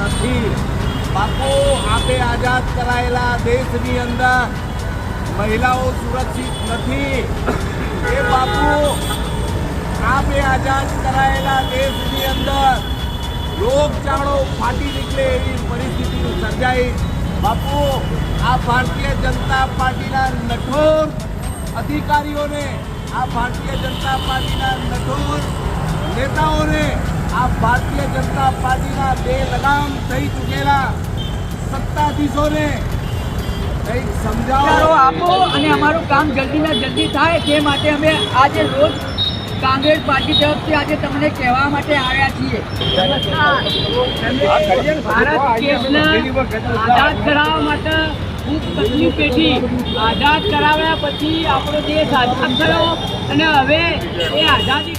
નથી બાપુ આપે આઝાદ કરાયેલા દેશની અંદર મહિલાઓ સુરક્ષિત નથી. એ બાપુ આપે આઝાદ કરાયેલા દેશની અંદર રોગચાળો ફાટી નીકળે એવી પરિસ્થિતિ સર્જાઈ બાપુ આ ભારતીય જનતા પાર્ટીના નઠોર અધિકારીઓને આ ભારતીય જનતા પાર્ટીના નઠોર નેતાઓને આ ભારતીય જનતા પાર્ટીના બે લગામ થઈ ચૂકેલા સત્તાધીશોને કંઈક સમજાવો. આપો અને અમારું કામ જલ્દી જલ્દી થાય તે માટે અમે આજે રોજ કોંગ્રેસ પાર્ટી તરફથી આજે તમને કહેવા માટે આવ્યા છીએ. ભારત કેસના આઝાદ કરાવવા માટે ખૂબ તકલીફ પેઠી આઝાદ કરાવ્યા પછી આપણો દેશ આઝાદ થયો અને હવે એ આઝાદી